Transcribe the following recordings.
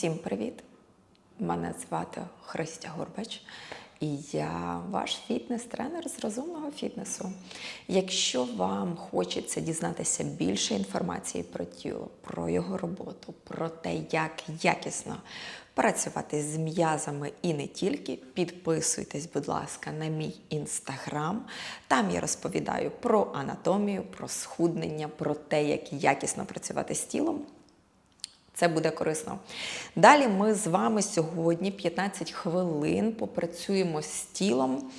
Всім привіт! Мене звати Христя Горбач, і я ваш фітнес-тренер з розумного фітнесу. Якщо вам хочеться дізнатися більше інформації про тіло, про його роботу, про те, як якісно працювати з м'язами і не тільки, підписуйтесь, будь ласка, на мій інстаграм. Там я розповідаю про анатомію, про схуднення, про те, як якісно працювати з тілом. Це буде корисно. Далі ми з вами сьогодні 15 хвилин попрацюємо з тілом,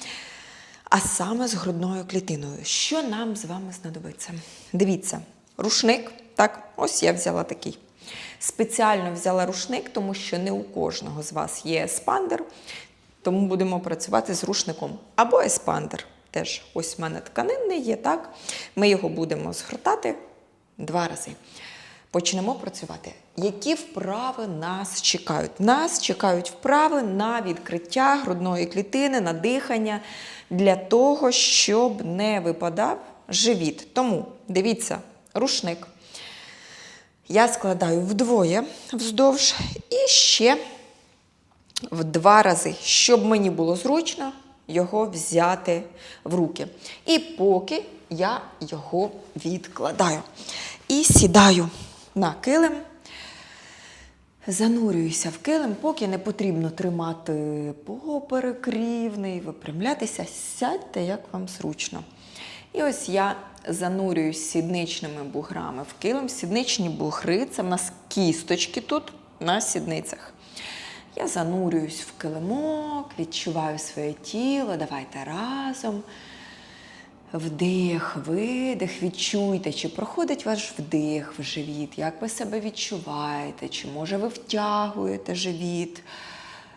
а саме з грудною клітиною. Що нам з вами знадобиться? Дивіться, рушник. Так, ось я взяла такий. Спеціально взяла рушник, тому що не у кожного з вас є еспандер, тому будемо працювати з рушником або еспандер. Теж ось в мене тканинний є, так? Ми його будемо згортати два рази почнемо працювати. Які вправи нас чекають? Нас чекають вправи на відкриття грудної клітини, на дихання для того, щоб не випадав живіт. Тому дивіться, рушник. Я складаю вдвоє вздовж і ще в два рази, щоб мені було зручно його взяти в руки. І поки я його відкладаю. І сідаю на килим. Занурююся в килим, поки не потрібно тримати поперек рівний, випрямлятися, сядьте, як вам зручно. І ось я занурююсь сідничними буграми в килим. Сідничні бугри це в нас кісточки тут на сідницях. Я занурююсь в килимок, відчуваю своє тіло. Давайте разом. Вдих, видих, відчуйте, чи проходить ваш вдих в живіт, як ви себе відчуваєте, чи може ви втягуєте живіт,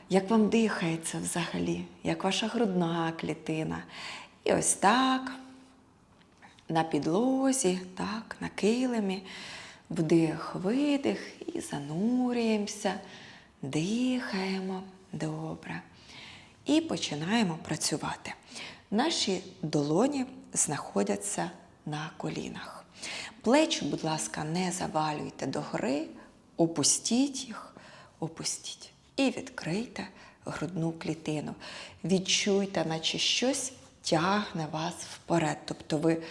як вам дихається взагалі, як ваша грудна клітина. І ось так, на підлозі, так, на килимі, вдих, видих і занурюємося, дихаємо. Добре. І починаємо працювати. Наші долоні знаходяться на колінах. Плечі, будь ласка, не завалюйте догори, опустіть їх, опустіть. І відкрийте грудну клітину. Відчуйте, наче щось тягне вас вперед. Тобто ви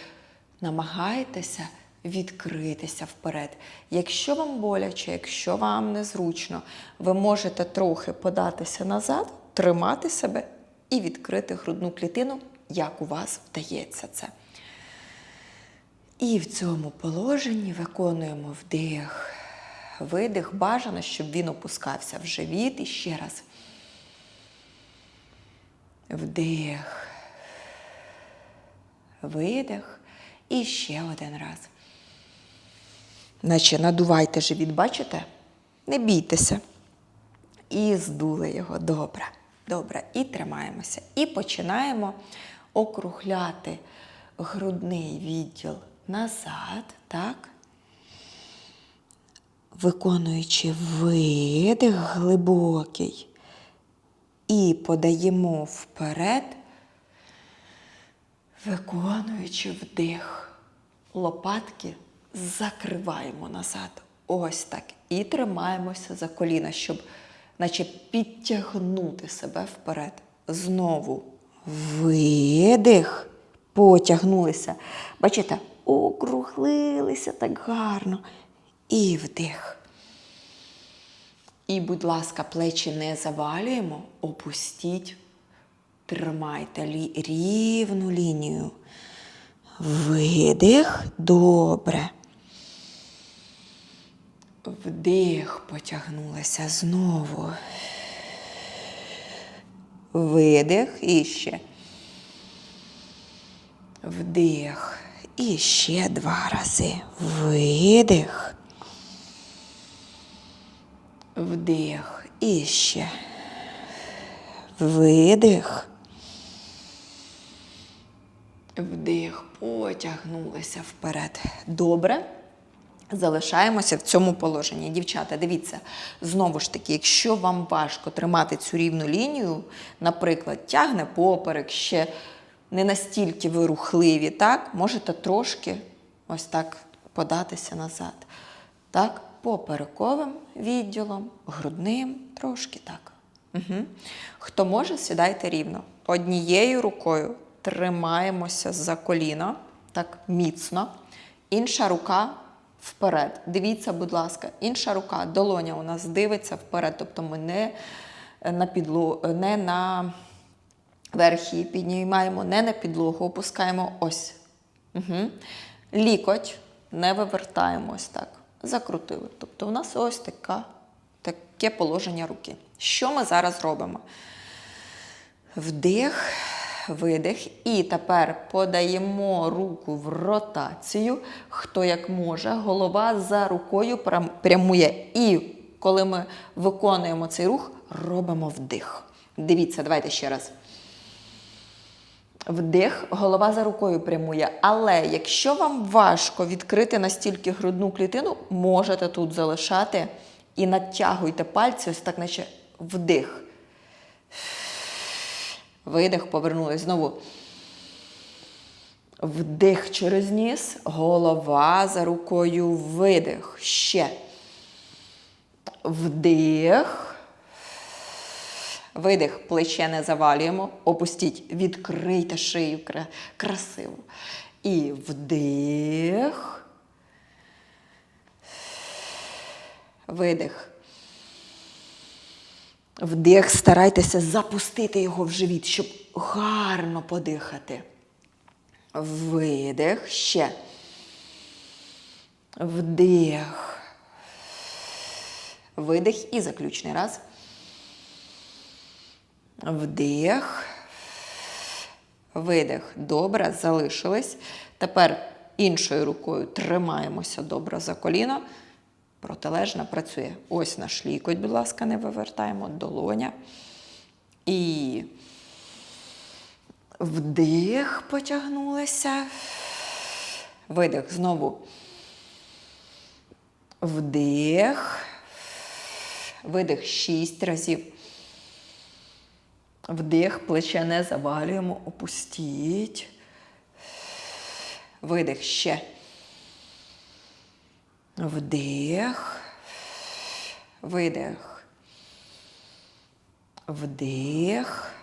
намагаєтеся відкритися вперед. Якщо вам боляче, якщо вам незручно, ви можете трохи податися назад, тримати себе і відкрити грудну клітину, як у вас вдається це. І в цьому положенні виконуємо вдих, видих. Бажано, щоб він опускався в живіт. І ще раз. Вдих, видих. І ще один раз. Наче надувайте живіт, бачите? Не бійтеся. І здули його. Добре. Добре. І тримаємося. І починаємо округляти грудний відділ назад, так? Виконуючи видих глибокий. І подаємо вперед, виконуючи вдих. Лопатки закриваємо назад. Ось так. І тримаємося за коліна, щоб наче підтягнути себе вперед. Знову видих, потягнулися. Бачите, округлилися так гарно. І вдих. І, будь ласка, плечі не завалюємо, опустіть, тримайте рівну лінію. Видих, добре. Вдих, потягнулися знову. Видих і ще. Вдих. І ще два рази. Видих. Вдих. І ще. Видих. Вдих. Потягнулися вперед. Добре. Залишаємося в цьому положенні. Дівчата, дивіться, знову ж таки, якщо вам важко тримати цю рівну лінію, наприклад, тягне поперек, ще не настільки ви рухливі, так, можете трошки ось так податися назад. Так? поперековим відділом, грудним трошки так. Угу. Хто може, сідайте рівно. Однією рукою тримаємося за коліно, так міцно. Інша рука вперед. Дивіться, будь ласка, інша рука, долоня у нас дивиться вперед. Тобто ми не на підлогу, не на верхі піднімаємо, не на підлогу, опускаємо ось. Угу. Лікоть не вивертаємось так. Закрутили. Тобто у нас ось така, таке положення руки. Що ми зараз робимо? Вдих, видих. І тепер подаємо руку в ротацію. Хто як може, голова за рукою прямує. І коли ми виконуємо цей рух, робимо вдих. Дивіться, давайте ще раз. Вдих, голова за рукою прямує. Але якщо вам важко відкрити настільки грудну клітину, можете тут залишати і натягуйте пальці, ось так, наче вдих. Видих, повернулись знову. Вдих через ніс, голова за рукою, видих. Ще. Вдих. Видих, плече не завалюємо. Опустіть, відкрийте шию красиво. І вдих. Видих. Вдих, старайтеся запустити його в живіт, щоб гарно подихати. Видих. Ще. Вдих. Видих і заключний раз. Вдих. Видих. Добре, залишились. Тепер іншою рукою тримаємося добре за коліно. Протилежна працює. Ось наш лікоть, будь ласка, не вивертаємо, долоня. І вдих, потягнулися. Видих знову. Вдих. Видих шість разів. Вдих, плече не завалюємо, опустіть. Видих ще. Вдих. Видих. Вдих.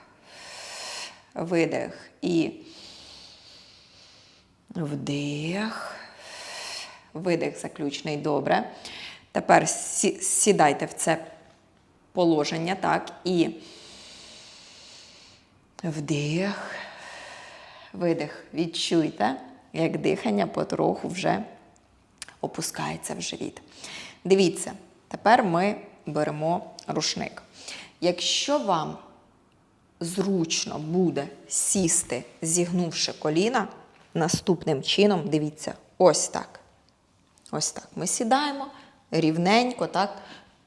Видих. І вдих. Видих заключний. Добре. Тепер сідайте в це положення, так, і вдих, видих. Відчуйте, як дихання потроху вже опускається в живіт. Дивіться, тепер ми беремо рушник. Якщо вам зручно буде сісти, зігнувши коліна, наступним чином, дивіться, ось так. Ось так. Ми сідаємо рівненько, так,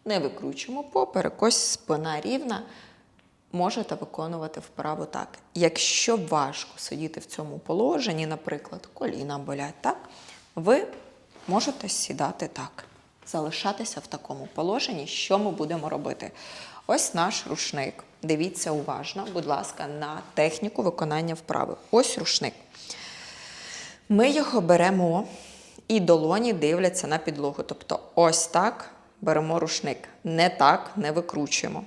не викручуємо поперек, ось спина рівна. Можете виконувати вправо так. Якщо важко сидіти в цьому положенні, наприклад, коліна болять, так, ви можете сідати так, залишатися в такому положенні. Що ми будемо робити? Ось наш рушник. Дивіться уважно, будь ласка, на техніку виконання вправи. Ось рушник. Ми його беремо і долоні дивляться на підлогу. Тобто, ось так беремо рушник. Не так не викручуємо.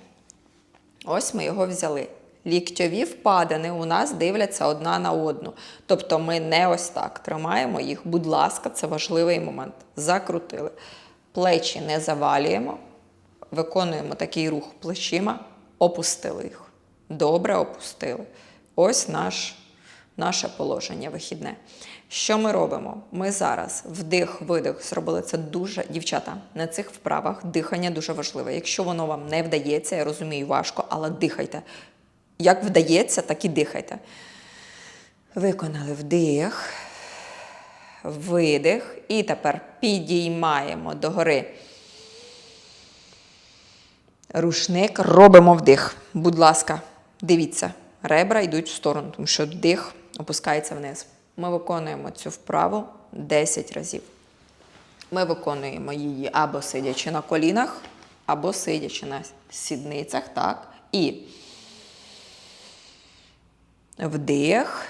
Ось ми його взяли. Ліктьові впадини у нас дивляться одна на одну. Тобто ми не ось так тримаємо їх. Будь ласка, це важливий момент. Закрутили. Плечі не завалюємо. Виконуємо такий рух плечима, опустили їх. Добре опустили. Ось наш, наше положення вихідне. Що ми робимо? Ми зараз вдих-видих зробили це дуже, дівчата, на цих вправах дихання дуже важливе. Якщо воно вам не вдається, я розумію, важко, але дихайте. Як вдається, так і дихайте. Виконали вдих, видих. І тепер підіймаємо догори. Рушник робимо вдих. Будь ласка, дивіться, ребра йдуть в сторону, тому що вдих опускається вниз. Ми виконуємо цю вправу 10 разів. Ми виконуємо її або сидячи на колінах, або сидячи на сідницях. Так. І вдих,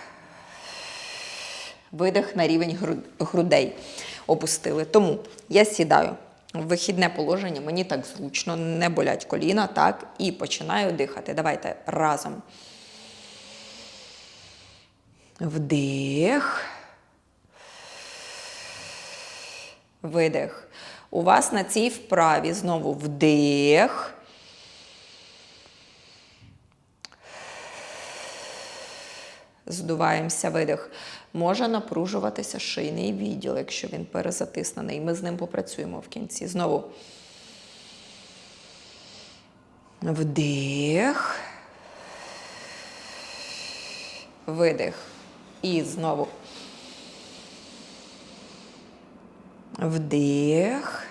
видих на рівень грудей опустили. Тому я сідаю в Вихідне положення, мені так зручно, не болять коліна, так, і починаю дихати. Давайте разом. Вдих. Видих. У вас на цій вправі знову вдих. Здуваємося видих. Може напружуватися шийний відділ, якщо він перезатиснений. Ми з ним попрацюємо в кінці. Знову. Вдих. Видих. І знову. Вдих.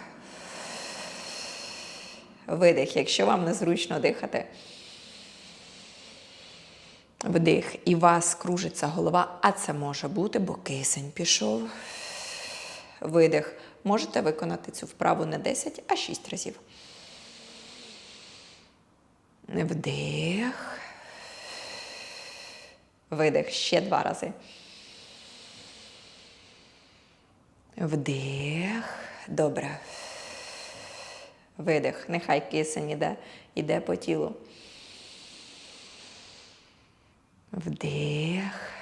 Видих. Якщо вам незручно дихати. Вдих. І у вас кружиться голова, а це може бути, бо кисень пішов. Видих. Можете виконати цю вправу не 10, а 6 разів. Вдих. Видих. Ще два рази. Вдих. Добре. Видих. Нехай кисень іде, іде по тілу. Вдих.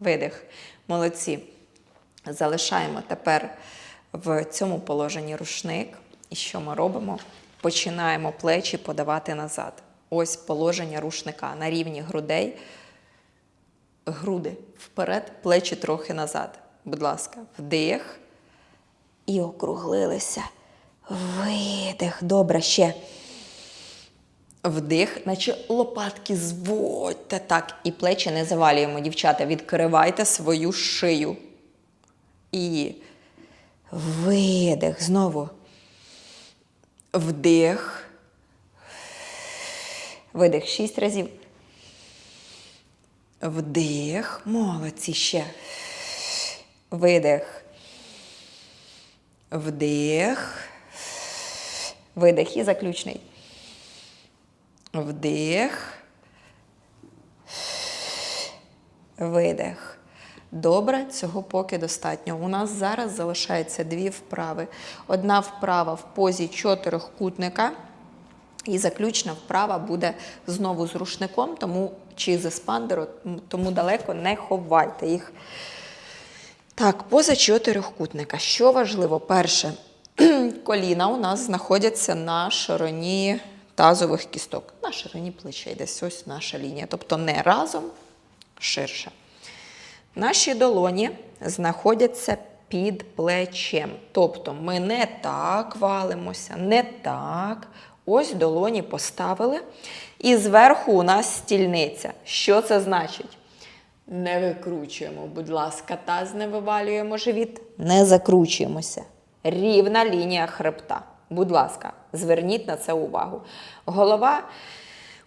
Видих. Молодці. Залишаємо тепер в цьому положенні рушник. І що ми робимо? Починаємо плечі подавати назад. Ось положення рушника на рівні грудей. Груди вперед, плечі трохи назад. Будь ласка, вдих. І округлилися. Видих. Добре, ще. Вдих, наче лопатки зводьте так. І плечі не завалюємо, дівчата. Відкривайте свою шию. І видих. Знову. Вдих. Видих. Шість разів. Вдих. Молодці ще. Видих. Вдих. Видих. І заключний. Вдих. Видих. Добре, цього поки достатньо. У нас зараз залишається дві вправи. Одна вправа в позі чотирикутника. І заключна вправа буде знову з рушником, тому чи з еспандеру, тому далеко не ховайте їх. Так, поза чотирикутника. Що важливо? Перше, коліна у нас знаходяться на широні тазових кісток, на ширині плечей, десь ось наша лінія. Тобто не разом ширше. Наші долоні знаходяться під плечем. Тобто ми не так валимося, не так. Ось долоні поставили. І зверху у нас стільниця. Що це значить? Не викручуємо, будь ласка, таз не вивалюємо живіт, не закручуємося. Рівна лінія хребта. Будь ласка, зверніть на це увагу. Голова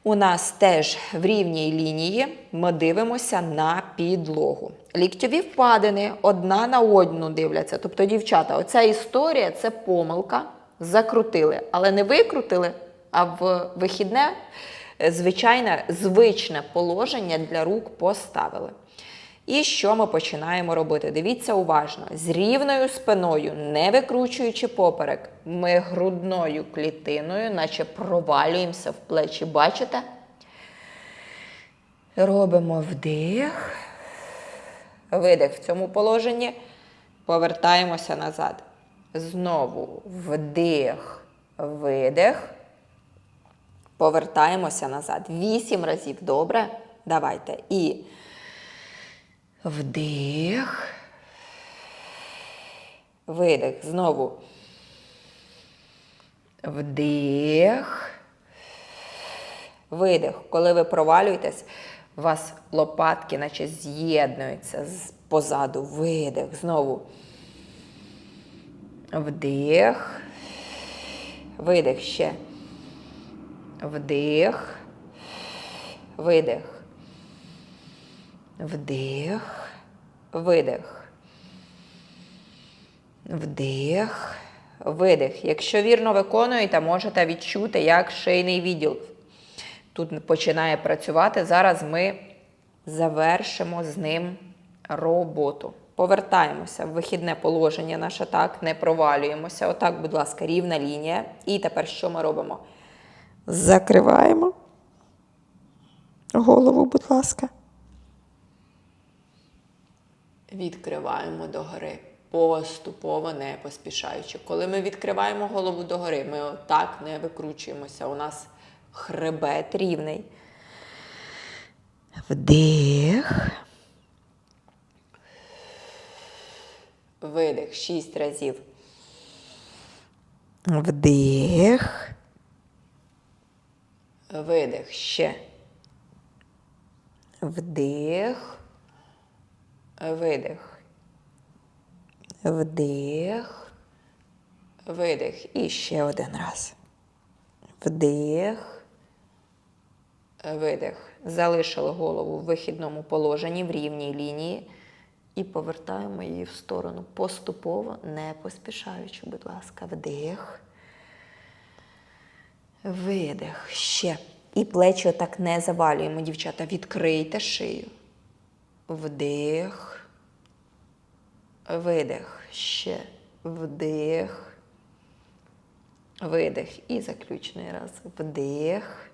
у нас теж в рівній лінії. Ми дивимося на підлогу. Ліктьові впадини одна на одну дивляться. Тобто, дівчата, оця історія це помилка. Закрутили, але не викрутили, а в вихідне звичайне звичне положення для рук поставили. І що ми починаємо робити? Дивіться уважно. З рівною спиною, не викручуючи поперек, ми грудною клітиною, наче провалюємося в плечі. Бачите? Робимо вдих. Видих в цьому положенні. Повертаємося назад. Знову вдих, видих. Повертаємося назад. Вісім разів. Добре? Давайте. І вдих. Видих. Знову. Вдих. Видих. Коли ви провалюєтесь, у вас лопатки, наче з'єднуються позаду. Видих. Знову. Вдих. Видих ще. Вдих. Видих. Вдих. Видих. Вдих. Видих. Якщо вірно виконуєте, можете відчути, як шийний відділ тут починає працювати. Зараз ми завершимо з ним роботу. Повертаємося в вихідне положення наше так, не провалюємося. Отак, будь ласка, рівна лінія. І тепер що ми робимо? Закриваємо голову, будь ласка. Відкриваємо догори. Поступово не поспішаючи. Коли ми відкриваємо голову догори, ми отак не викручуємося. У нас хребет рівний. Вдих. Видих шість разів. Вдих. Видих ще. Вдих. Видих. Вдих. Видих. І ще один раз. Вдих. Видих. Залишили голову в вихідному положенні в рівній лінії. І повертаємо її в сторону поступово, не поспішаючи, будь ласка, вдих. Видих. Ще. І плечі отак не завалюємо, дівчата. Відкрийте шию. Вдих. Видих. Ще. Вдих. Видих. І заключний раз. Вдих.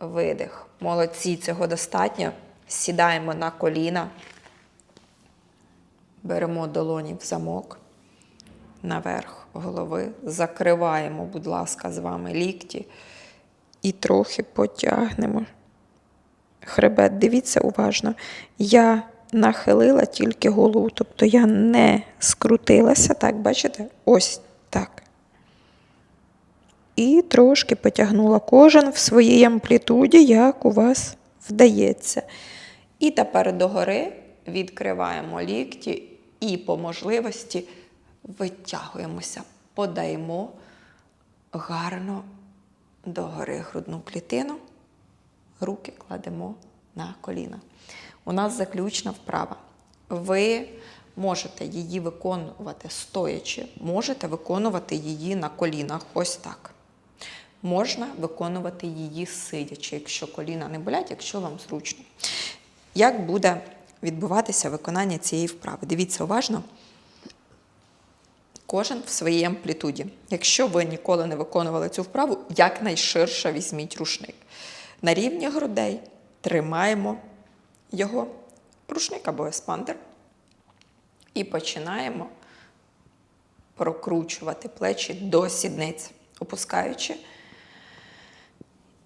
Видих. Молодці, цього достатньо. Сідаємо на коліна. Беремо долоні в замок наверх голови. Закриваємо, будь ласка, з вами лікті. І трохи потягнемо. Хребет, дивіться уважно. Я нахилила тільки голову, тобто я не скрутилася, так, бачите? Ось так. І трошки потягнула кожен в своїй амплітуді, як у вас вдається. І тепер догори відкриваємо лікті і по можливості витягуємося, подаємо гарно догори грудну клітину, руки кладемо на коліна. У нас заключна вправа. Ви можете її виконувати стоячи, можете виконувати її на колінах, ось так. Можна виконувати її сидячи, якщо коліна не болять, якщо вам зручно. Як буде відбуватися виконання цієї вправи? Дивіться уважно. Кожен в своїй амплітуді. Якщо ви ніколи не виконували цю вправу, якнайширше візьміть рушник. На рівні грудей тримаємо його рушник або еспандер і починаємо прокручувати плечі до сідниць, опускаючи.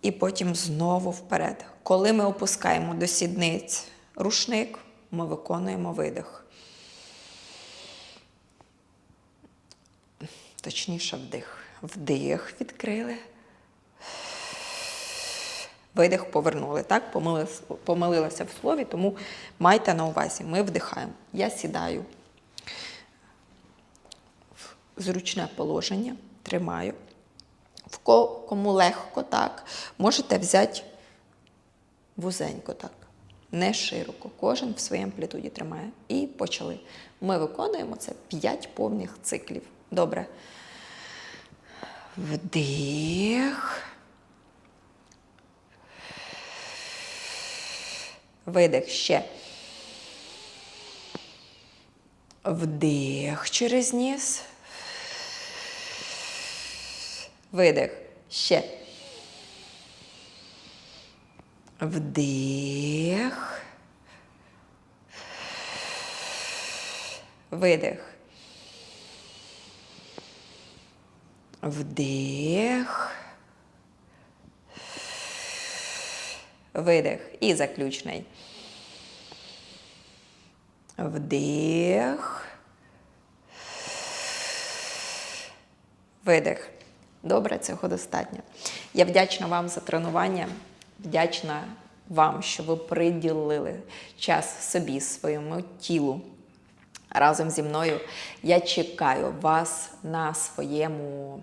І потім знову вперед. Коли ми опускаємо до сідниць рушник, ми виконуємо видих. Точніше, вдих. Вдих відкрили. Видих повернули. Так, помилилася, помилилася в слові, тому майте на увазі. Ми вдихаємо. Я сідаю в зручне положення, тримаю. В ко- кому легко так, можете взяти вузенько так, не широко. Кожен в своїй амплітуді тримає. І почали. Ми виконуємо це 5 повних циклів. Добре. Вдих. Видих ще. Вдих через ніс. Видих. Ще. Вдих. Видих. Вдих. Видих. І заключний. Вдих. Видих. Добре, цього достатньо. Я вдячна вам за тренування. Вдячна вам, що ви приділили час собі, своєму тілу разом зі мною. Я чекаю вас на своєму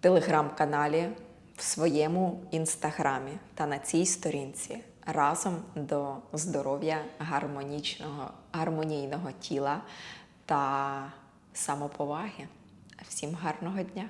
телеграм-каналі, в своєму інстаграмі та на цій сторінці разом до здоров'я гармонічного, гармонійного тіла та самоповаги. Всім гарного дня!